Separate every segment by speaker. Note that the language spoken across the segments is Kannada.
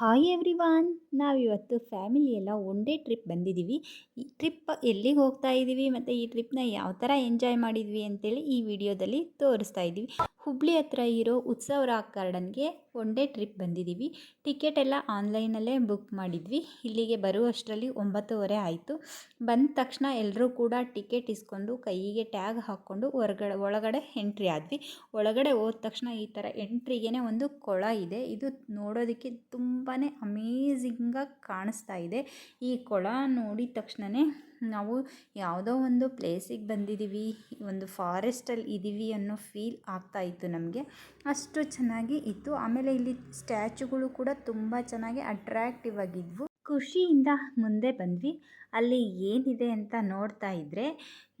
Speaker 1: ಹಾಯ್ ಎವ್ರಿ ವಾನ್ ನಾವಿವತ್ತು ಫ್ಯಾಮಿಲಿ ಎಲ್ಲ ಒನ್ ಡೇ ಟ್ರಿಪ್ ಬಂದಿದ್ದೀವಿ ಈ ಟ್ರಿಪ್ ಎಲ್ಲಿಗೆ ಹೋಗ್ತಾ ಇದ್ದೀವಿ ಮತ್ತು ಈ ಟ್ರಿಪ್ನ ಯಾವ ಥರ ಎಂಜಾಯ್ ಮಾಡಿದ್ವಿ ಅಂತೇಳಿ ಈ ವಿಡಿಯೋದಲ್ಲಿ ತೋರಿಸ್ತಾ ಇದ್ದೀವಿ ಹುಬ್ಳಿ ಹತ್ರ ಇರೋ ಉತ್ಸವ ರಾಕ್ ಗಾರ್ಡನ್ಗೆ ಒನ್ ಡೇ ಟ್ರಿಪ್ ಬಂದಿದ್ದೀವಿ. ಟಿಕೆಟ್ ಎಲ್ಲ ಆನ್ಲೈನಲ್ಲೇ ಬುಕ್ ಮಾಡಿದ್ವಿ. ಇಲ್ಲಿಗೆ ಬರುವಷ್ಟರಲ್ಲಿ ಒಂಬತ್ತುವರೆ ಆಯಿತು. ಬಂದ ತಕ್ಷಣ ಎಲ್ಲರೂ ಕೂಡ ಟಿಕೆಟ್ ಇಸ್ಕೊಂಡು ಕೈಗೆ ಟ್ಯಾಗ್ ಹಾಕ್ಕೊಂಡು ಹೊರಗಡೆ, ಒಳಗಡೆ ಎಂಟ್ರಿ ಆದ್ವಿ. ಒಳಗಡೆ ಹೋದ ತಕ್ಷಣ ಈ ಥರ ಎಂಟ್ರಿಗೇ ಒಂದು ಕೊಳ ಇದೆ. ಇದು ನೋಡೋದಕ್ಕೆ ತುಂಬಾ ಅಮೇಝಿಂಗಾಗಿ ಕಾಣಿಸ್ತಾ ಇದೆ. ಈ ಕೊಳ ನೋಡಿದ ತಕ್ಷಣವೇ ನಾವು ಯಾವುದೋ ಒಂದು ಪ್ಲೇಸಿಗೆ ಬಂದಿದ್ದೀವಿ, ಒಂದು ಫಾರೆಸ್ಟಲ್ಲಿ ಇದ್ದೀವಿ ಅನ್ನೋ ಫೀಲ್ ಆಗ್ತಾ ಇತ್ತು ನಮಗೆ. ಅಷ್ಟು ಚೆನ್ನಾಗಿ ಇತ್ತು. ಆಮೇಲೆ ಇಲ್ಲಿ ಸ್ಟ್ಯಾಚುಗಳು ಕೂಡ ತುಂಬ ಚೆನ್ನಾಗಿ ಅಟ್ರ್ಯಾಕ್ಟಿವ್ ಆಗಿದ್ವು. ಖುಷಿಯಿಂದ ಮುಂದೆ ಬಂದ್ವಿ. ಅಲ್ಲಿ ಏನಿದೆ ಅಂತ ನೋಡ್ತಾ ಇದ್ದರೆ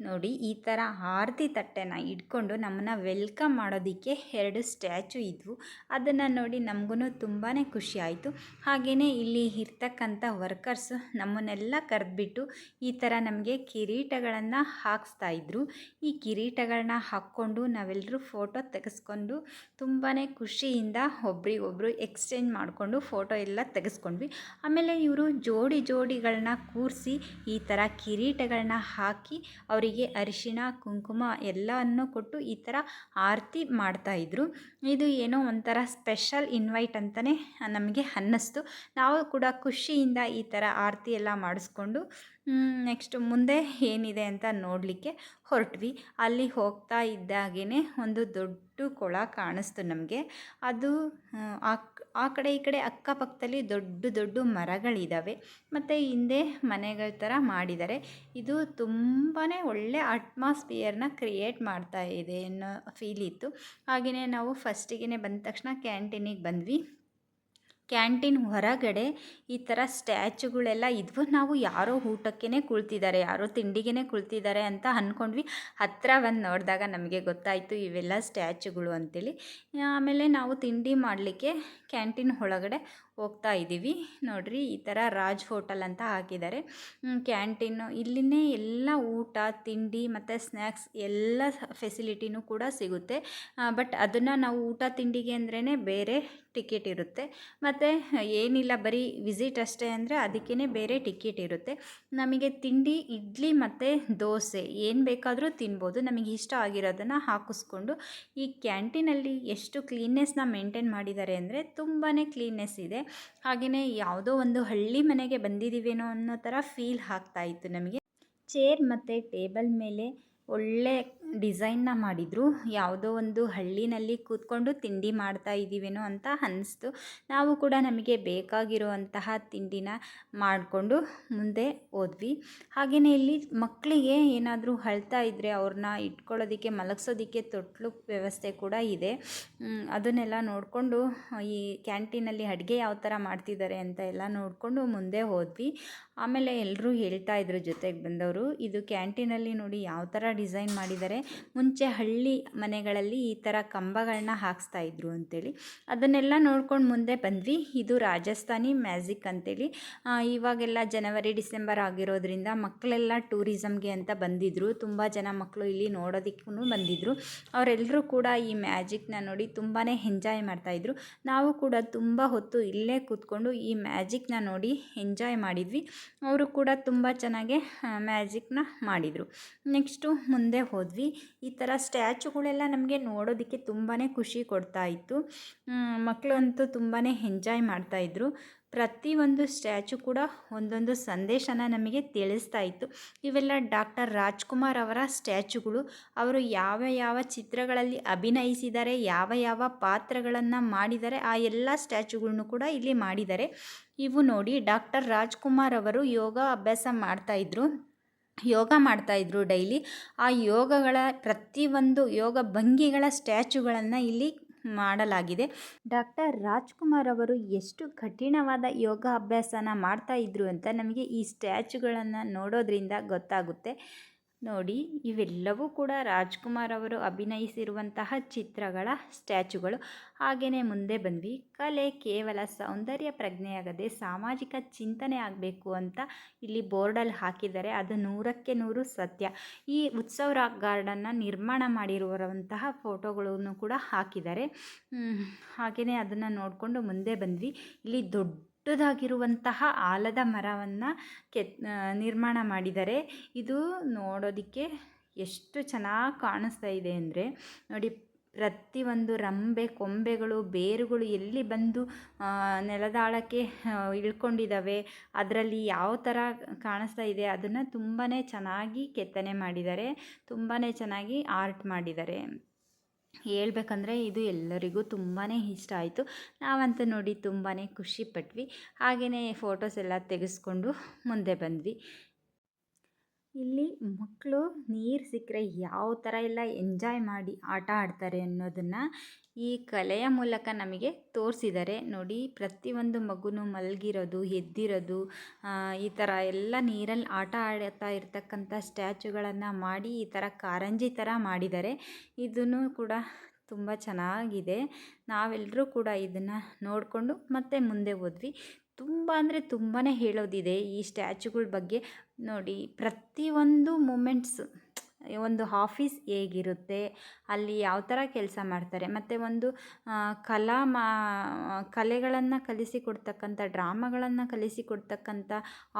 Speaker 1: ನೋಡಿ ಈ ಥರ ಆರತಿ ತಟ್ಟೆನ ಇಟ್ಕೊಂಡು ನಮ್ಮನ್ನು ವೆಲ್ಕಮ್ ಮಾಡೋದಕ್ಕೆ ಎರಡು ಸ್ಟ್ಯಾಚು ಇದ್ವು. ಅದನ್ನು ನೋಡಿ ನಮಗೂ ತುಂಬಾ ಖುಷಿ ಆಯಿತು. ಹಾಗೆಯೇ ಇಲ್ಲಿ ಇರ್ತಕ್ಕಂಥ ವರ್ಕರ್ಸ್ ನಮ್ಮನ್ನೆಲ್ಲ ಕರೆದ್ಬಿಟ್ಟು ಈ ಥರ ನಮಗೆ ಕಿರೀಟಗಳನ್ನು ಹಾಕಿಸ್ತಾ ಇದ್ರು. ಈ ಕಿರೀಟಗಳನ್ನ ಹಾಕ್ಕೊಂಡು ನಾವೆಲ್ಲರೂ ಫೋಟೋ ತೆಗೆಸ್ಕೊಂಡು ತುಂಬಾ ಖುಷಿಯಿಂದ ಒಬ್ರಿಗೊಬ್ರು ಎಕ್ಸ್ಚೇಂಜ್ ಮಾಡಿಕೊಂಡು ಫೋಟೋ ಎಲ್ಲ ತೆಗೆಸ್ಕೊಂಡ್ವಿ. ಆಮೇಲೆ ಇವರು ಜೋಡಿ ಜೋಡಿಗಳನ್ನ ಕೂರಿಸಿ ಈ ಥರ ಕಿರೀಟಗಳನ್ನ ಹಾಕಿ ಅವರಿಗೆ ಅರಿಶಿಣ, ಕುಂಕುಮ ಎಲ್ಲವನ್ನು ಕೊಟ್ಟು ಈ ಥರ ಆರತಿ ಮಾಡ್ತಾಯಿದ್ರು ಇದು ಏನೋ ಒಂಥರ ಸ್ಪೆಷಲ್ ಇನ್ವೈಟ್ ಅಂತಲೇ ನಮಗೆ ಅನ್ನಿಸ್ತು. ನಾವು ಕೂಡ ಖುಷಿಯಿಂದ ಈ ಥರ ಆರತಿ ಎಲ್ಲ ಮಾಡಿಸ್ಕೊಂಡು ನೆಕ್ಸ್ಟ್ ಮುಂದೆ ಏನಿದೆ ಅಂತ ನೋಡಲಿಕ್ಕೆ ಹೊರಟ್ವಿ. ಅಲ್ಲಿ ಹೋಗ್ತಾ ಇದ್ದಾಗೇ ಒಂದು ದೊಡ್ಡ ಕೊಳ ಕಾಣಿಸ್ತು ನಮಗೆ. ಅದು, ಆ ಕಡೆ ಈ ಕಡೆ ಅಕ್ಕಪಕ್ಕದಲ್ಲಿ ದೊಡ್ಡ ದೊಡ್ಡ ಮರಗಳಿದ್ದಾವೆ ಮತ್ತು ಹಿಂದೆ ಮನೆಗಳ ಥರ ಮಾಡಿದ್ದಾರೆ ಇದು ತುಂಬಾ ಒಳ್ಳೆ ಅಟ್ಮಾಸ್ಫಿಯರ್ನ ಕ್ರಿಯೇಟ್ ಮಾಡ್ತಾ ಇದೆ ಅನ್ನೋ ಫೀಲ್ ಇತ್ತು. ಹಾಗೆಯೇ ನಾವು ಫಸ್ಟಿಗೆ ಬಂದ ತಕ್ಷಣ ಕ್ಯಾಂಟೀನಿಗೆ ಬಂದ್ವಿ. ಕ್ಯಾಂಟೀನ್ ಹೊರಗಡೆ ಈ ಥರ ಸ್ಟ್ಯಾಚುಗಳೆಲ್ಲ ಇದ್ವು. ನಾವು ಯಾರೋ ಊಟಕ್ಕೇ ಕುಳ್ತಿದ್ದಾರೆ, ಯಾರೋ ತಿಂಡಿಗೆ ಕುಳ್ತಿದ್ದಾರೆ ಅಂತ ಅಂದ್ಕೊಂಡ್ವಿ ಹತ್ತಿರ ಬಂದು ನೋಡಿದಾಗ ನಮಗೆ ಗೊತ್ತಾಯಿತು ಇವೆಲ್ಲ ಸ್ಟ್ಯಾಚುಗಳು ಅಂತೇಳಿ. ಆಮೇಲೆ ನಾವು ತಿಂಡಿ ಮಾಡಲಿಕ್ಕೆ ಕ್ಯಾಂಟೀನ್ ಒಳಗಡೆ ಹೋಗ್ತಾ ಇದ್ದೀವಿ. ನೋಡಿರಿ, ಈ ಥರ ರಾಜ್ ಹೋಟೆಲ್ ಅಂತ ಹಾಕಿದ್ದಾರೆ. ಕ್ಯಾಂಟೀನು ಇಲ್ಲಿನೇ ಎಲ್ಲ ಊಟ, ತಿಂಡಿ ಮತ್ತು ಸ್ನ್ಯಾಕ್ಸ್ ಎಲ್ಲ ಫೆಸಿಲಿಟಿನೂ ಕೂಡ ಸಿಗುತ್ತೆ. ಬಟ್ ಅದನ್ನು ನಾವು ಊಟ, ತಿಂಡಿಗೆ ಅಂದ್ರೇ ಬೇರೆ ಟಿಕೆಟ್ ಇರುತ್ತೆ. ಮತ್ತು ಏನಿಲ್ಲ, ಬರೀ ವಿಸಿಟ್ ಅಷ್ಟೇ ಅಂದರೆ ಅದಕ್ಕೇ ಬೇರೆ ಟಿಕೆಟ್ ಇರುತ್ತೆ. ನಮಗೆ ತಿಂಡಿ, ಇಡ್ಲಿ ಮತ್ತು ದೋಸೆ ಏನು ಬೇಕಾದರೂ ತಿನ್ಬೋದು. ನಮಗೆ ಇಷ್ಟ ಆಗಿರೋದನ್ನು ಹಾಕಿಸ್ಕೊಂಡು ಈ ಕ್ಯಾಂಟೀನಲ್ಲಿ ಎಷ್ಟು ಕ್ಲೀನ್ನೆಸ್ನ ಮೇಂಟೈನ್ ಮಾಡಿದ್ದಾರೆ ಅಂದರೆ ತುಂಬಾ ಕ್ಲೀನ್ನೆಸ್ ಇದೆ. ಹಾಗೆಯೇ ಯಾವುದೋ ಒಂದು ಹಳ್ಳಿ ಮನೆಗೆ ಬಂದಿದ್ದೀವೇನೋ ಅನ್ನೋ ಥರ ಫೀಲ್ ಆಗ್ತಾ ಇತ್ತು ನಮಗೆ. ಚೇರ್ ಮತ್ತು ಟೇಬಲ್ ಮೇಲೆ ಒಳ್ಳೆ ಡಿಸೈನ್ನ ಮಾಡಿದರು. ಯಾವುದೋ ಒಂದು ಹಳ್ಳಿನಲ್ಲಿ ಕೂತ್ಕೊಂಡು ತಿಂಡಿ ಮಾಡ್ತಾ ಇದ್ದೀವೇನೋ ಅಂತ ಅನ್ನಿಸ್ತು ನಾವು ಕೂಡ ನಮಗೆ ಬೇಕಾಗಿರುವಂತಹ ತಿಂಡಿನ ಮಾಡಿಕೊಂಡು ಮುಂದೆ ಹೋದ್ವಿ. ಹಾಗೆಯೇ ಇಲ್ಲಿ ಮಕ್ಕಳಿಗೆ ಏನಾದರೂ ಅಳ್ತಾ ಇದ್ದರೆ ಅವ್ರನ್ನ ಇಟ್ಕೊಳ್ಳೋದಕ್ಕೆ, ಮಲಗಿಸೋದಕ್ಕೆ ತೊಟ್ಲು ವ್ಯವಸ್ಥೆ ಕೂಡ ಇದೆ. ಅದನ್ನೆಲ್ಲ ನೋಡಿಕೊಂಡು, ಈ ಕ್ಯಾಂಟೀನಲ್ಲಿ ಅಡುಗೆ ಯಾವ ಥರ ಮಾಡ್ತಿದ್ದಾರೆ ಅಂತ ಎಲ್ಲ ನೋಡಿಕೊಂಡು ಮುಂದೆ ಹೋದ್ವಿ. ಆಮೇಲೆ ಎಲ್ಲರೂ ಹೇಳ್ತಾ ಇದ್ರು ಜೊತೆಗೆ ಬಂದವರು, ಇದು ಕ್ಯಾಂಟೀನಲ್ಲಿ ನೋಡಿ ಯಾವ ಥರ ಡಿಸೈನ್ ಮಾಡಿದ್ದಾರೆ ಮುಂಚೆ ಹಳ್ಳಿ ಮನೆಗಳಲ್ಲಿ ಈ ಥರ ಕಂಬಗಳನ್ನ ಹಾಕ್ಸ್ತಾ ಇದ್ರು ಅಂತೇಳಿ. ಅದನ್ನೆಲ್ಲ ನೋಡ್ಕೊಂಡು ಮುಂದೆ ಬಂದ್ವಿ. ಇದು ರಾಜಸ್ಥಾನಿ ಮ್ಯಾಜಿಕ್ ಅಂತೇಳಿ. ಇವಾಗೆಲ್ಲ ಜನವರಿ, ಡಿಸೆಂಬರ್ ಆಗಿರೋದ್ರಿಂದ ಮಕ್ಕಳೆಲ್ಲ ಟೂರಿಸಮ್ಗೆ ಅಂತ ಬಂದಿದ್ದರು ತುಂಬ ಜನ ಮಕ್ಕಳು ಇಲ್ಲಿ ನೋಡೋದಕ್ಕೂ ಬಂದಿದ್ದರು ಅವರೆಲ್ಲರೂ ಕೂಡ ಈ ಮ್ಯಾಜಿಕ್ನ ನೋಡಿ ತುಂಬಾ ಎಂಜಾಯ್ ಮಾಡ್ತಾಯಿದ್ರು ನಾವು ಕೂಡ ತುಂಬ ಹೊತ್ತು ಇಲ್ಲೇ ಕೂತ್ಕೊಂಡು ಈ ಮ್ಯಾಜಿಕ್ನ ನೋಡಿ ಎಂಜಾಯ್ ಮಾಡಿದ್ವಿ. ಅವರು ಕೂಡ ತುಂಬ ಚೆನ್ನಾಗೆ ಮ್ಯಾಜಿಕ್ನ ಮಾಡಿದರು. ನೆಕ್ಸ್ಟು ಮುಂದೆ ಹೋದ್ವಿ. ಈ ಥರ ಸ್ಟ್ಯಾಚುಗಳೆಲ್ಲ ನಮಗೆ ನೋಡೋದಕ್ಕೆ ತುಂಬಾ ಖುಷಿ ಕೊಡ್ತಾ ಇತ್ತು. ಮಕ್ಕಳು ಅಂತೂ ತುಂಬಾ ಎಂಜಾಯ್ ಮಾಡ್ತಾಯಿದ್ರು ಪ್ರತಿಯೊಂದು ಸ್ಟ್ಯಾಚು ಕೂಡ ಒಂದೊಂದು ಸಂದೇಶನ ನಮಗೆ ತಿಳಿಸ್ತಾ ಇತ್ತು. ಇವೆಲ್ಲ ಡಾಕ್ಟರ್ ರಾಜ್ಕುಮಾರ್ ಅವರ ಸ್ಟ್ಯಾಚುಗಳು. ಅವರು ಯಾವ ಯಾವ ಚಿತ್ರಗಳಲ್ಲಿ ಅಭಿನಯಿಸಿದ್ದಾರೆ ಯಾವ ಯಾವ ಪಾತ್ರಗಳನ್ನು ಮಾಡಿದ್ದಾರೆ ಆ ಎಲ್ಲ ಸ್ಟ್ಯಾಚುಗಳನ್ನು ಕೂಡ ಇಲ್ಲಿ ಮಾಡಿದ್ದಾರೆ. ಇವು ನೋಡಿ ಡಾಕ್ಟರ್ ರಾಜ್ಕುಮಾರ್ ಅವರು ಯೋಗ ಅಭ್ಯಾಸ ಮಾಡ್ತಾಯಿದ್ರು ಯೋಗ ಮಾಡ್ತಾಯಿದ್ರು ಡೈಲಿ. ಆ ಯೋಗಗಳ ಪ್ರತಿಯೊಂದು ಯೋಗ ಭಂಗಿಗಳ ಸ್ಟ್ಯಾಚುಗಳನ್ನು ಇಲ್ಲಿ ಮಾಡಲಾಗಿದೆ. ಡಾಕ್ಟರ್ ರಾಜ್ಕುಮಾರ್ ಅವರು ಎಷ್ಟು ಕಠಿಣವಾದ ಯೋಗ ಅಭ್ಯಾಸನ ಮಾಡ್ತಾ ಇದ್ರು ಅಂತ ನಮಗೆ ಈ ಸ್ಟ್ಯಾಚುಗಳನ್ನು ನೋಡೋದ್ರಿಂದ ಗೊತ್ತಾಗುತ್ತೆ. ನೋಡಿ, ಇವೆಲ್ಲವೂ ಕೂಡ ರಾಜ್ಕುಮಾರ್ ಅವರು ಅಭಿನಯಿಸಿರುವಂತಹ ಚಿತ್ರಗಳ ಸ್ಟ್ಯಾಚುಗಳು. ಹಾಗೆಯೇ ಮುಂದೆ ಬಂದ್ವಿ. ಕಲೆ ಕೇವಲ ಸೌಂದರ್ಯ ಪ್ರಜ್ಞೆಯಾಗದೆ ಸಾಮಾಜಿಕ ಚಿಂತನೆ ಆಗಬೇಕು ಅಂತ ಇಲ್ಲಿ ಬೋರ್ಡಲ್ಲಿ ಹಾಕಿದ್ದಾರೆ. ಅದು ನೂರಕ್ಕೆ ನೂರು ಸತ್ಯ. ಈ ಉತ್ಸವ ರಾಕ್ ಗಾರ್ಡನ್ನ ನಿರ್ಮಾಣ ಮಾಡಿರುವಂತಹ ಫೋಟೋಗಳನ್ನು ಕೂಡ ಹಾಕಿದ್ದಾರೆ. ಹಾಗೆಯೇ ಅದನ್ನು ನೋಡಿಕೊಂಡು ಮುಂದೆ ಬಂದ್ವಿ. ಇಲ್ಲಿ ದೊಡ್ಡ ದೊಡ್ಡದಾಗಿರುವಂತಹ ಆಲದ ಮರವನ್ನು ಕೆತ್ ನಿರ್ಮಾಣ ಮಾಡಿದ್ದಾರೆ ಇದು ನೋಡೋದಕ್ಕೆ ಎಷ್ಟು ಚೆನ್ನಾಗಿ ಕಾಣಿಸ್ತಾ ಇದೆ ಅಂದರೆ ನೋಡಿ ಪ್ರತಿಯೊಂದು ರಂಬೆ, ಕೊಂಬೆಗಳು, ಬೇರುಗಳು ಎಲ್ಲಿ ಬಂದು ನೆಲದಾಳಕ್ಕೆ ಇಳ್ಕೊಂಡಿದ್ದಾವೆ ಅದರಲ್ಲಿ ಯಾವ ಥರ ಕಾಣಿಸ್ತಾ ಇದೆ ಅದನ್ನು ತುಂಬಾ ಚೆನ್ನಾಗಿ ಕೆತ್ತನೆ ಮಾಡಿದ್ದಾರೆ ತುಂಬಾ ಚೆನ್ನಾಗಿ ಆರ್ಟ್ ಮಾಡಿದ್ದಾರೆ ಹೇಳ್ಬೇಕಂದ್ರೆ ಇದು ಎಲ್ಲರಿಗೂ ತುಂಬಾ ಇಷ್ಟ ಆಯಿತು. ನಾವಂತೂ ನೋಡಿ ತುಂಬಾ ಖುಷಿಪಟ್ವಿ ಹಾಗೆಯೇ ಫೋಟೋಸ್ ಎಲ್ಲ ತೆಗೆಸ್ಕೊಂಡು ಮುಂದೆ ಬಂದ್ವಿ. ಇಲ್ಲಿ ಮಕ್ಕಳು ನೀರು ಸಿಕ್ಕರೆ ಯಾವ ಥರ ಎಲ್ಲ ಎಂಜಾಯ್ ಮಾಡಿ ಆಟ ಆಡ್ತಾರೆ ಅನ್ನೋದನ್ನು ಈ ಕಲೆಯ ಮೂಲಕ ನಮಗೆ ತೋರಿಸಿದ್ದಾರೆ ನೋಡಿ, ಪ್ರತಿಯೊಂದು ಮಗುನೂ ಮಲಗಿರೋದು, ಎದ್ದಿರೋದು ಈ ಥರ ಎಲ್ಲ ನೀರಲ್ಲಿ ಆಟ ಆಡ್ತಾ ಇರ್ತಕ್ಕಂಥ ಸ್ಟ್ಯಾಚುಗಳನ್ನು ಮಾಡಿ ಈ ಥರ ಕಾರಂಜಿ ಥರ ಮಾಡಿದ್ದಾರೆ ಇದನ್ನು ಕೂಡ ತುಂಬ ಚೆನ್ನಾಗಿದೆ. ನಾವೆಲ್ಲರೂ ಕೂಡ ಇದನ್ನು ನೋಡಿಕೊಂಡು ಮತ್ತೆ ಮುಂದೆ ಹೋದ್ವಿ. ತುಂಬ ಅಂದರೆ ತುಂಬಾ ಹೇಳೋದಿದೆ ಈ ಸ್ಟ್ಯಾಚುಗಳ ಬಗ್ಗೆ. ನೋಡಿ ಪ್ರತಿಯೊಂದು ಮೂಮೆಂಟ್ಸ್, ಒಂದು ಆಫೀಸ್ ಹೇಗಿರುತ್ತೆ, ಅಲ್ಲಿ ಯಾವ ಥರ ಕೆಲಸ ಮಾಡ್ತಾರೆ, ಮತ್ತು ಒಂದು ಕಲಾ ಮಾ, ಕಲೆಗಳನ್ನು ಕಲಿಸಿಕೊಡ್ತಕ್ಕಂಥ, ಡ್ರಾಮಾಗಳನ್ನು ಕಲಿಸಿಕೊಡ್ತಕ್ಕಂಥ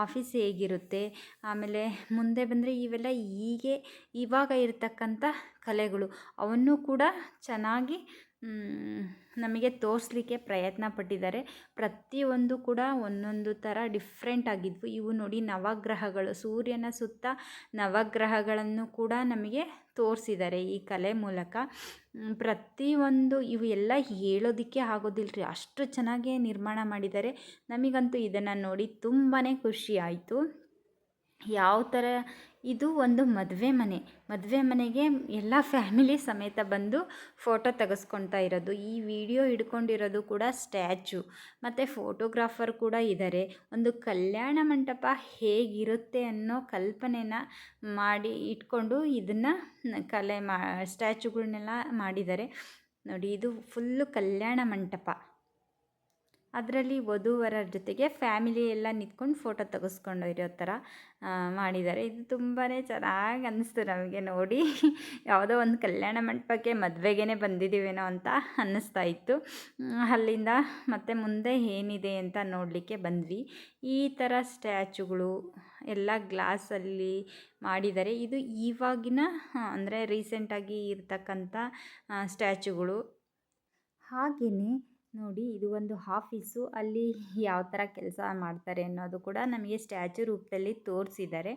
Speaker 1: ಆಫೀಸ್ ಹೇಗಿರುತ್ತೆ, ಆಮೇಲೆ ಮುಂದೆ ಬಂದರೆ ಇವೆಲ್ಲ ಹೀಗೆ ಇವಾಗ ಇರತಕ್ಕಂಥ ಕಲೆಗಳು, ಅವನ್ನು ಕೂಡ ಚೆನ್ನಾಗಿ ನಮಗೆ ತೋರಿಸ್ಲಿಕ್ಕೆ ಪ್ರಯತ್ನ ಪಟ್ಟಿದ್ದಾರೆ. ಪ್ರತಿಯೊಂದು ಕೂಡ ಒಂದೊಂದು ಥರ ಡಿಫ್ರೆಂಟ್ ಆಗಿದ್ವು. ಇವು ನೋಡಿ ನವಗ್ರಹಗಳು. ಸೂರ್ಯನ ಸುತ್ತ ನವಗ್ರಹಗಳನ್ನು ಕೂಡ ನಮಗೆ ತೋರಿಸಿದ್ದಾರೆ ಈ ಕಲೆ ಮೂಲಕ. ಪ್ರತಿಯೊಂದು ಇವು ಎಲ್ಲ ಹೇಳೋದಕ್ಕೆ ಆಗೋದಿಲ್ಲ ರೀ ಅಷ್ಟು ಚೆನ್ನಾಗಿ ನಿರ್ಮಾಣ ಮಾಡಿದ್ದಾರೆ. ನಮಗಂತೂ ಇದನ್ನು ನೋಡಿ ತುಂಬಾ ಖುಷಿ ಆಯಿತು. ಯಾವ ಥರ ಇದು ಒಂದು ಮದುವೆ ಮನೆ. ಮದುವೆ ಮನೆಗೆ ಎಲ್ಲ ಫ್ಯಾಮಿಲಿ ಸಮೇತ ಬಂದು ಫೋಟೋ ತೆಗೆಸ್ಕೊಳ್ತಾ ಇರೋದು. ಈ ವಿಡಿಯೋ ಹಿಡ್ಕೊಂಡಿರೋದು ಕೂಡ ಸ್ಟ್ಯಾಚು ಮತ್ತು ಫೋಟೋಗ್ರಾಫರ್ ಕೂಡ ಇದ್ದಾರೆ ಒಂದು ಕಲ್ಯಾಣ ಮಂಟಪ ಹೇಗಿರುತ್ತೆ ಅನ್ನೋ ಕಲ್ಪನೆನ ಮಾಡಿ ಇಟ್ಕೊಂಡು ಇದನ್ನು ಕಲೆ ಮಾ ಸ್ಟ್ಯಾಚುಗಳನ್ನೆಲ್ಲ ಮಾಡಿದ್ದಾರೆ. ನೋಡಿ, ಇದು ಫುಲ್ಲು ಕಲ್ಯಾಣ ಮಂಟಪ. ಅದರಲ್ಲಿ ವಧುವರ ಜೊತೆಗೆ ಫ್ಯಾಮಿಲಿ ಎಲ್ಲ ನಿಂತ್ಕೊಂಡು ಫೋಟೋ ತೆಗೆಸ್ಕೊಂಡು ಇರೋ ಥರ ಮಾಡಿದ್ದಾರೆ. ಇದು ತುಂಬಾ ಚೆನ್ನಾಗಿ ಅನ್ನಿಸ್ತು ನಮಗೆ ನೋಡಿ. ಯಾವುದೋ ಒಂದು ಕಲ್ಯಾಣ ಮಂಟಪಕ್ಕೆ ಮದುವೆಗೇ ಬಂದಿದ್ದೀವೇನೋ ಅಂತ ಅನ್ನಿಸ್ತಾ ಇತ್ತು. ಅಲ್ಲಿಂದ ಮತ್ತೆ ಮುಂದೆ ಏನಿದೆ ಅಂತ ನೋಡಲಿಕ್ಕೆ ಬಂದ್ವಿ. ಈ ಥರ ಸ್ಟ್ಯಾಚುಗಳು ಎಲ್ಲ ಗ್ಲಾಸಲ್ಲಿ ಮಾಡಿದ್ದಾರೆ. ಇದು ಇವಾಗಿನ ಅಂದರೆ ರೀಸೆಂಟಾಗಿ ಇರ್ತಕ್ಕಂಥ ಸ್ಟ್ಯಾಚುಗಳು. ಹಾಗೆಯೇ ನೋಡಿ ಇದು ಒಂದು ಆಫೀಸು. ಅಲ್ಲಿ ಯಾವ ಥರ ಕೆಲಸ ಮಾಡ್ತಾರೆ ಅನ್ನೋದು ಕೂಡ ನಮಗೆ ಸ್ಟ್ಯಾಚು ರೂಪದಲ್ಲಿ ತೋರಿಸಿದ್ದಾರೆ.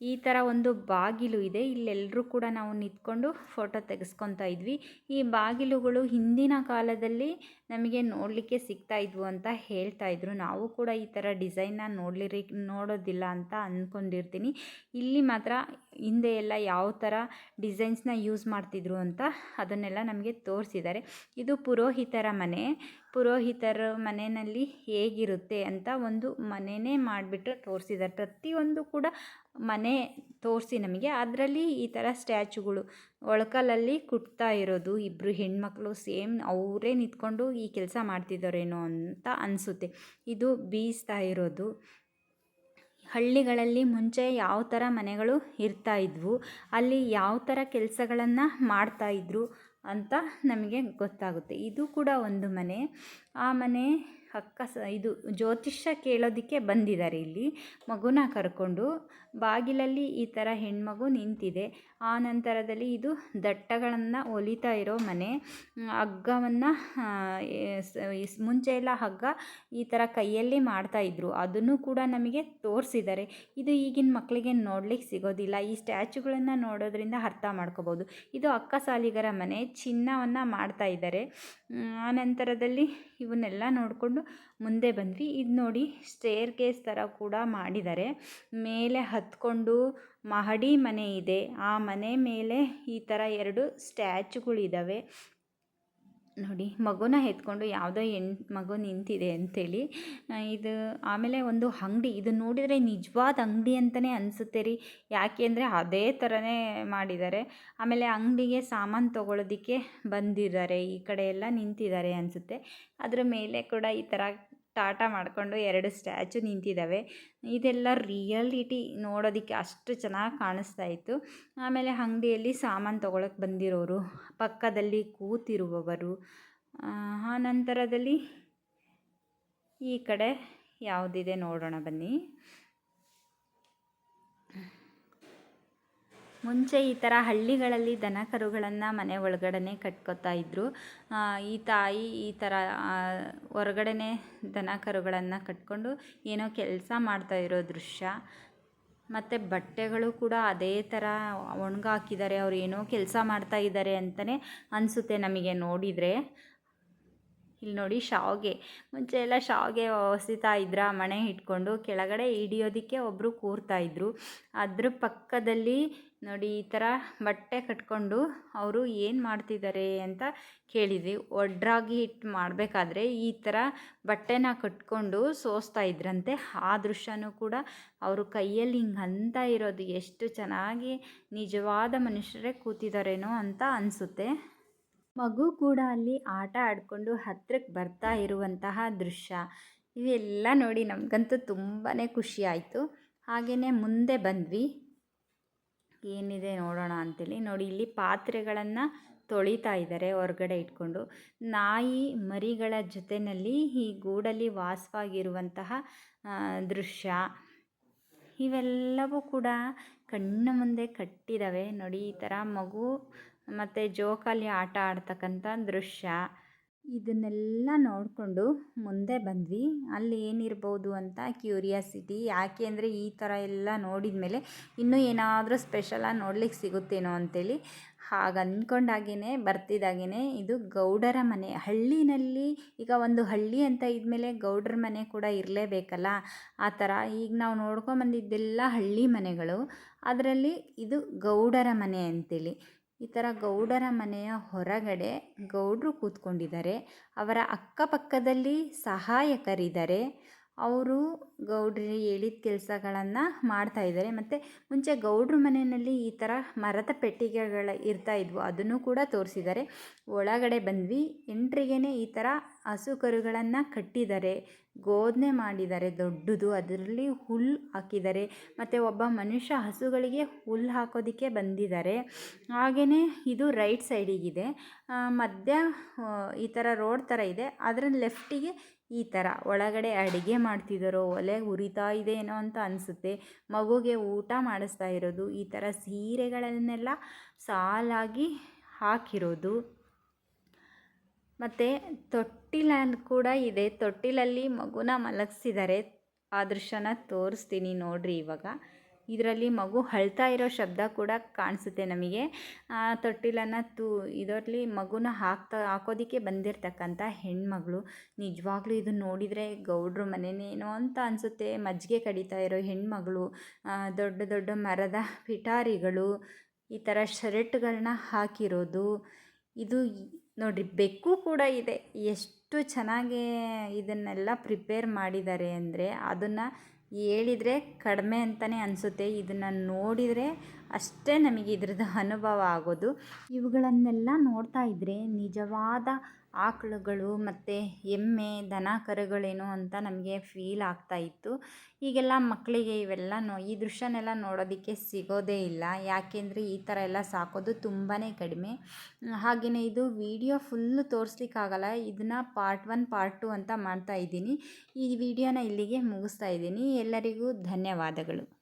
Speaker 1: ಈ ಥರ ಒಂದು ಬಾಗಿಲು ಇದೆ. ಇಲ್ಲೆಲ್ಲರೂ ಕೂಡ ನಾವು ನಿಂತ್ಕೊಂಡು ಫೋಟೋ ತೆಗೆಸ್ಕೊತಾ ಇದ್ವಿ. ಈ ಬಾಗಿಲುಗಳು ಹಿಂದಿನ ಕಾಲದಲ್ಲಿ ನಮಗೆ ನೋಡಲಿಕ್ಕೆ ಸಿಗ್ತಾ ಇದ್ವು ಅಂತ ಹೇಳ್ತಾ ಇದ್ರು. ನಾವು ಕೂಡ ಈ ಥರ ಡಿಸೈನ್ನ ನೋಡಲಿರಿ, ನೋಡೋದಿಲ್ಲ ಅಂತ ಅಂದ್ಕೊಂಡಿರ್ತೀನಿ ಇಲ್ಲಿ ಮಾತ್ರ ಹಿಂದೆ ಎಲ್ಲ ಯಾವ ಥರ ಡಿಸೈನ್ಸ್ನ ಯೂಸ್ ಮಾಡ್ತಿದ್ರು ಅಂತ ಅದನ್ನೆಲ್ಲ ನಮಗೆ ತೋರಿಸಿದ್ದಾರೆ. ಇದು ಪುರೋಹಿತರ ಮನೆ. ಪುರೋಹಿತರ ಮನೆಯಲ್ಲಿ ಹೇಗಿರುತ್ತೆ ಅಂತ ಒಂದು ಮನೆಯೇ ಮಾಡಿಬಿಟ್ಟು ತೋರಿಸಿದ್ದಾರೆ. ಪ್ರತಿಯೊಂದು ಕೂಡ ಮನೆ ತೋರಿಸಿ ನಮಗೆ. ಅದರಲ್ಲಿ ಈ ಥರ ಸ್ಟ್ಯಾಚುಗಳು ಒಳಕಲಲ್ಲಿ ಕುಟ್ತಾ ಇರೋದು ಇಬ್ಬರು ಹೆಣ್ಮಕ್ಳು ಸೇಮ್ ಅವರೇ ನಿಂತ್ಕೊಂಡು ಈ ಕೆಲಸ ಮಾಡ್ತಿದ್ದಾರೇನೋ ಅಂತ ಅನಿಸುತ್ತೆ. ಇದು ಬೀಸ್ತಾ ಇರೋದು. ಹಳ್ಳಿಗಳಲ್ಲಿ ಮುಂಚೆ ಯಾವ ಥರ ಮನೆಗಳು ಇರ್ತಾ ಇದ್ವು, ಅಲ್ಲಿ ಯಾವ ಥರ ಕೆಲಸಗಳನ್ನು ಮಾಡ್ತಾಯಿದ್ರು ಅಂತ ನಮಗೆ ಗೊತ್ತಾಗುತ್ತೆ. ಇದು ಕೂಡ ಒಂದು ಮನೆ. ಆ ಮನೆ ಅಕ್ಕ ಸ ಇದು ಜ್ಯೋತಿಷ್ಯ ಕೇಳೋದಕ್ಕೆ ಬಂದಿದ್ದಾರೆ ಇಲ್ಲಿ. ಮಗುನ ಕರ್ಕೊಂಡು ಬಾಗಿಲಲ್ಲಿ ಈ ಥರ ಹೆಣ್ಮಗು ನಿಂತಿದೆ. ಆ ನಂತರದಲ್ಲಿ ಇದು ದಟ್ಟಗಳನ್ನು ಒಲಿತಾ ಇರೋ ಮನೆ. ಹಗ್ಗವನ್ನು ಮುಂಚೆ ಎಲ್ಲ ಹಗ್ಗ ಈ ಥರ ಕೈಯಲ್ಲಿ ಮಾಡ್ತಾಯಿದ್ರು ಅದನ್ನು ಕೂಡ ನಮಗೆ ತೋರಿಸಿದ್ದಾರೆ. ಇದು ಈಗಿನ ಮಕ್ಕಳಿಗೆ ನೋಡ್ಲಿಕ್ಕೆ ಸಿಗೋದಿಲ್ಲ. ಈ ಸ್ಟ್ಯಾಚುಗಳನ್ನು ನೋಡೋದ್ರಿಂದ ಅರ್ಥ ಮಾಡ್ಕೋಬೋದು. ಇದು ಅಕ್ಕ ಸಾಲಿಗರ ಮನೆ. ಚಿನ್ನವನ್ನು ಮಾಡ್ತಾ ಇದ್ದಾರೆ. ಆನಂತರದಲ್ಲಿ ಇವನ್ನೆಲ್ಲ ನೋಡಿಕೊಂಡು ಮುಂದೆ ಬಂದ್ವಿ. ಇದು ನೋಡಿ ಸ್ಟೇರ್ ಕೇಸ್ ಥರ ಕೂಡ ಮಾಡಿದ್ದಾರೆ. ಮೇಲೆ ಹತ್ಕೊಂಡು ಮಹಡಿ ಮನೆ ಇದೆ. ಆ ಮನೆ ಮೇಲೆ ಈ ಥರ ಎರಡು ಸ್ಟ್ಯಾಚುಗಳಿದ್ದಾವೆ ನೋಡಿ, ಮಗುನ ಎತ್ಕೊಂಡು ಯಾವುದೋ ಹೆಣ್, ಮಗು ನಿಂತಿದೆ ಅಂಥೇಳಿ ಇದು ಆಮೇಲೆ ಒಂದು ಅಂಗಡಿ, ಇದು ನೋಡಿದರೆ ನಿಜವಾದ ಅಂಗಡಿ ಅಂತಲೇ ಅನಿಸುತ್ತೆ ರೀ. ಯಾಕೆ ಅಂದರೆ ಅದೇ ಥರನೇ ಮಾಡಿದ್ದಾರೆ. ಆಮೇಲೆ ಅಂಗಡಿಗೆ ಸಾಮಾನು ತೊಗೊಳೋದಕ್ಕೆ ಬಂದಿದ್ದಾರೆ, ಈ ಕಡೆ ಎಲ್ಲ ನಿಂತಿದ್ದಾರೆ ಅನಿಸುತ್ತೆ. ಅದರ ಮೇಲೆ ಕೂಡ ಈ ಥರ ಟಾಟಾ ಮಾಡಿಕೊಂಡು ಎರಡು ಸ್ಟ್ಯಾಚು ನಿಂತಿದ್ದಾವೆ. ಇದೆಲ್ಲ ರಿಯಾಲಿಟಿ ನೋಡೋದಕ್ಕೆ ಅಷ್ಟು ಚೆನ್ನಾಗಿ ಕಾಣಿಸ್ತಾ ಇತ್ತು. ಆಮೇಲೆ ಅಂಗಡಿಯಲ್ಲಿ ಸಾಮಾನು ತೊಗೊಳಕ್ಕೆ ಬಂದಿರೋರು, ಪಕ್ಕದಲ್ಲಿ ಕೂತಿರುವವರು ಆ ನಂತರದಲ್ಲಿ ಈ ಕಡೆ ಯಾವುದಿದೆ ನೋಡೋಣ ಬನ್ನಿ. ಮುಂಚೆ ಈ ಥರ ಹಳ್ಳಿಗಳಲ್ಲಿ ದನ ಕರುಗಳನ್ನು ಮನೆ ಒಳಗಡೆ ಕಟ್ಕೋತಾ ಇದ್ದರು ಈ ತಾಯಿ ಈ ಥರ ಹೊರಗಡೆನೆ ದನ ಕರುಗಳನ್ನು ಕಟ್ಕೊಂಡು ಏನೋ ಕೆಲಸ ಮಾಡ್ತಾ ಇರೋ ದೃಶ್ಯ. ಮತ್ತು ಬಟ್ಟೆಗಳು ಕೂಡ ಅದೇ ಥರ ಒಣಗಾಕಿದ್ದಾರೆ. ಅವ್ರು ಏನೋ ಕೆಲಸ ಮಾಡ್ತಾ ಇದ್ದಾರೆ ಅಂತಲೇ ಅನಿಸುತ್ತೆ ನಮಗೆ ನೋಡಿದರೆ. ಇಲ್ಲಿ ನೋಡಿ ಶಾವಿಗೆ. ಮುಂಚೆ ಎಲ್ಲ ಶಾವಿಗೆ ಹೊಸಿತಾ ಇದ್ರ, ಮಣೆ ಇಟ್ಕೊಂಡು ಕೆಳಗಡೆ ಹಿಡಿಯೋದಕ್ಕೆ ಒಬ್ಬರು ಕೂರ್ತಾಯಿದ್ರು ಅದ್ರ ಪಕ್ಕದಲ್ಲಿ ನೋಡಿ ಈ ಥರ ಬಟ್ಟೆ ಕಟ್ಕೊಂಡು ಅವರು ಏನು ಮಾಡ್ತಿದ್ದಾರೆ ಅಂತ ಕೇಳಿದ್ವಿ. ಒಡ್ರಾಗಿ ಹಿಟ್ಟು ಮಾಡಬೇಕಾದ್ರೆ ಈ ಥರ ಬಟ್ಟೆನ ಕಟ್ಕೊಂಡು ಸೋಸ್ತಾ ಇದ್ರಂತೆ. ಆ ದೃಶ್ಯನೂ ಕೂಡ ಅವರು ಕೈಯಲ್ಲಿ ಹಿಂಗೆ ಅಂತ ಇರೋದು ಎಷ್ಟು ಚೆನ್ನಾಗಿ ನಿಜವಾದ ಮನುಷ್ಯರೇ ಕೂತಿದ್ದಾರೇನೋ ಅಂತ ಅನಿಸುತ್ತೆ. ಮಗು ಕೂಡ ಅಲ್ಲಿ ಆಟ ಆಡಿಕೊಂಡು ಹತ್ರಕ್ಕೆ ಬರ್ತಾ ಇರುವಂತಹ ದೃಶ್ಯ. ಇವೆಲ್ಲ ನೋಡಿ ನಮಗಂತೂ ತುಂಬಾ ಖುಷಿ ಆಯಿತು. ಹಾಗೆಯೇ ಮುಂದೆ ಬಂದ್ವಿ. ಏನಿದೆ ನೋಡೋಣ ಅಂತೇಳಿ. ನೋಡಿ, ಇಲ್ಲಿ ಪಾತ್ರೆಗಳನ್ನು ತೊಳಿತಾ ಇದ್ದಾರೆ ಹೊರಗಡೆ ಇಟ್ಕೊಂಡು. ನಾಯಿ ಮರಿಗಳ ಜೊತೆಯಲ್ಲಿ ಈ ಗೂಡಲ್ಲಿ ವಾಸವಾಗಿರುವಂತಹ ದೃಶ್ಯ. ಇವೆಲ್ಲವೂ ಕೂಡ ಕಣ್ಣ ಮುಂದೆ ಕಟ್ಟಿದ್ದಾವೆ ನೋಡಿ, ಈ ಥರ ಮಗು ಮತ್ತು ಜೋಕಾಲಿ ಆಟ ಆಡ್ತಕ್ಕಂಥ ದೃಶ್ಯ. ಇದನ್ನೆಲ್ಲ ನೋಡಿಕೊಂಡು ಮುಂದೆ ಬಂದ್ವಿ. ಅಲ್ಲಿ ಏನಿರ್ಬೋದು ಅಂತ ಕ್ಯೂರಿಯಾಸಿಟಿ, ಯಾಕೆ ಅಂದರೆ ಈ ಥರ ಎಲ್ಲ ನೋಡಿದ ಮೇಲೆ ಇನ್ನೂ ಏನಾದರೂ ಸ್ಪೆಷಲಾಗಿ ನೋಡ್ಲಿಕ್ಕೆ ಸಿಗುತ್ತೇನೋ ಅಂತೇಳಿ ಹಾಗೆ ಅಂದ್ಕೊಂಡಾಗೇ ಬರ್ತಿದ್ದಾಗೇ ಇದು ಗೌಡರ ಮನೆ. ಹಳ್ಳಿನಲ್ಲಿ ಈಗ ಒಂದು ಹಳ್ಳಿ ಅಂತ ಇದ್ಮೇಲೆ ಗೌಡರ ಮನೆ ಕೂಡ ಇರಲೇಬೇಕಲ್ಲ? ಆ ಥರ ಈಗ ನಾವು ನೋಡ್ಕೊಂಬಂದಿದ್ದೆಲ್ಲ ಹಳ್ಳಿ ಮನೆಗಳು. ಅದರಲ್ಲಿ ಇದು ಗೌಡರ ಮನೆ ಅಂತೇಳಿ. ಈ ಥರ ಗೌಡರ ಮನೆಯ ಹೊರಗಡೆ ಗೌಡರು ಕೂತ್ಕೊಂಡಿದ್ದಾರೆ. ಅವರ ಅಕ್ಕಪಕ್ಕದಲ್ಲಿ ಸಹಾಯಕರಿದ್ದಾರೆ. ಅವರು ಗೌಡ್ರಿಗೆ ಹೇಳಿದ ಕೆಲಸಗಳನ್ನು ಮಾಡ್ತಾ ಇದ್ದಾರೆ. ಮತ್ತು ಮುಂಚೆ ಗೌಡ್ರ ಮನೆಯಲ್ಲಿ ಈ ಥರ ಮರದ ಪೆಟ್ಟಿಗೆಗಳು ಇರ್ತಾ ಇದ್ವು. ಅದನ್ನು ಕೂಡ ತೋರಿಸಿದ್ದಾರೆ. ಒಳಗಡೆ ಬಂದ್ವಿ. ಎಂಟ್ರಿಗೇ ಈ ಥರ ಹಸು ಕರುಗಳನ್ನು ಕಟ್ಟಿದ್ದಾರೆ. ಗೋದನೆ ಮಾಡಿದ್ದಾರೆ. ದೊಡ್ಡದು. ಅದರಲ್ಲಿ ಹುಲ್ಲು ಹಾಕಿದ್ದಾರೆ. ಮತ್ತು ಒಬ್ಬ ಮನುಷ್ಯ ಹಸುಗಳಿಗೆ ಹುಲ್ಲು ಹಾಕೋದಕ್ಕೆ ಬಂದಿದ್ದಾರೆ. ಹಾಗೆಯೇ ಇದು ರೈಟ್ ಸೈಡಿಗಿದೆ. ಮಧ್ಯ ಈ ಥರ ರೋಡ್ ಥರ ಇದೆ. ಅದರ ಲೆಫ್ಟಿಗೆ ಈ ಥರ ಒಳಗಡೆ ಅಡುಗೆ ಮಾಡ್ತಿದ್ದಾರೋ ಒಲೆ ಉರಿತಾ ಏನೋ ಅಂತ ಅನಿಸುತ್ತೆ. ಮಗುಗೆ ಊಟ ಮಾಡಿಸ್ತಾ ಇರೋದು, ಈ ಥರ ಸೀರೆಗಳನ್ನೆಲ್ಲ ಸಾಲಾಗಿ ಹಾಕಿರೋದು. ಮತ್ತು ತೊಟ್ಟಿಲ ಕೂಡ ಇದೆ. ತೊಟ್ಟಿಲಲ್ಲಿ ಮಗುನ ಮಲಗಿಸಿದ್ದಾರೆ ಆ ದೃಶ್ಯನ ತೋರಿಸ್ತೀನಿ ನೋಡಿರಿ ಇವಾಗ. ಇದರಲ್ಲಿ ಮಗು ಅಳ್ತಾ ಇರೋ ಶಬ್ದ ಕೂಡ ಕಾಣಿಸುತ್ತೆ ನಮಗೆ. ತೊಟ್ಟಿಲನ್ನು ತೂ, ಇದರಲ್ಲಿ ಮಗುನ ಹಾಕ್ತಾ, ಹಾಕೋದಕ್ಕೆ ಬಂದಿರತಕ್ಕಂಥ ಹೆಣ್ಮಗಳು, ನಿಜವಾಗ್ಲೂ ಇದು ನೋಡಿದರೆ ಗೌಡ್ರ ಮನೆನೇನೋ ಅಂತ ಅನಿಸುತ್ತೆ. ಮಜ್ಜಿಗೆ ಕಡಿತಾ ಇರೋ ಹೆಣ್ಮಗಳು ದೊಡ್ಡ ದೊಡ್ಡ ಮರದ ಪಿಟಾರಿಗಳು ಈ ಥರ ಶರ್ಟ್ಗಳನ್ನ ಹಾಕಿರೋದು, ಇದು ನೋಡಿರಿ ಬೆಕ್ಕು ಕೂಡ ಇದೆ. ಎಷ್ಟು ಚೆನ್ನಾಗಿ ಇದನ್ನೆಲ್ಲ ಪ್ರಿಪೇರ್ ಮಾಡಿದ್ದಾರೆ ಅಂದರೆ ಅದನ್ನು ಹೇಳಿದರೆ ಕಡಿಮೆ ಅಂತಲೇ ಅನಿಸುತ್ತೆ. ಇದನ್ನು ನೋಡಿದರೆ ಅಷ್ಟೇ ನಮಗೆ ಇದ್ರದ್ದು ಅನುಭವ ಆಗೋದು. ಇವುಗಳನ್ನೆಲ್ಲ ನೋಡ್ತಾ ಇದ್ದರೆ ನಿಜವಾದ ಆಕಳುಗಳು ಮತ್ತು ಎಮ್ಮೆ ದನ ಕರುಗಳೇನು ಅಂತ ನಮಗೆ ಫೀಲ್ ಆಗ್ತಾ ಇತ್ತು. ಈಗೆಲ್ಲ ಮಕ್ಕಳಿಗೆ ಇವೆಲ್ಲ ನೋ, ಈ ದೃಶ್ಯನೆಲ್ಲ ನೋಡೋದಕ್ಕೆ ಸಿಗೋದೇ ಇಲ್ಲ. ಯಾಕೆಂದರೆ ಈ ಥರ ಎಲ್ಲ ಸಾಕೋದು ತುಂಬಾ ಕಡಿಮೆ. ಹಾಗೆಯೇ ಇದು ವಿಡಿಯೋ ಫುಲ್ಲು ತೋರಿಸ್ಲಿಕ್ಕಾಗಲ್ಲ. ಇದನ್ನು ಪಾರ್ಟ್ ಒನ್ ಪಾರ್ಟ್ ಟು ಅಂತ ಮಾಡ್ತಾ ಇದ್ದೀನಿ. ಈ ವಿಡಿಯೋನ ಇಲ್ಲಿಗೆ ಮುಗಿಸ್ತಾ ಇದ್ದೀನಿ. ಎಲ್ಲರಿಗೂ ಧನ್ಯವಾದಗಳು.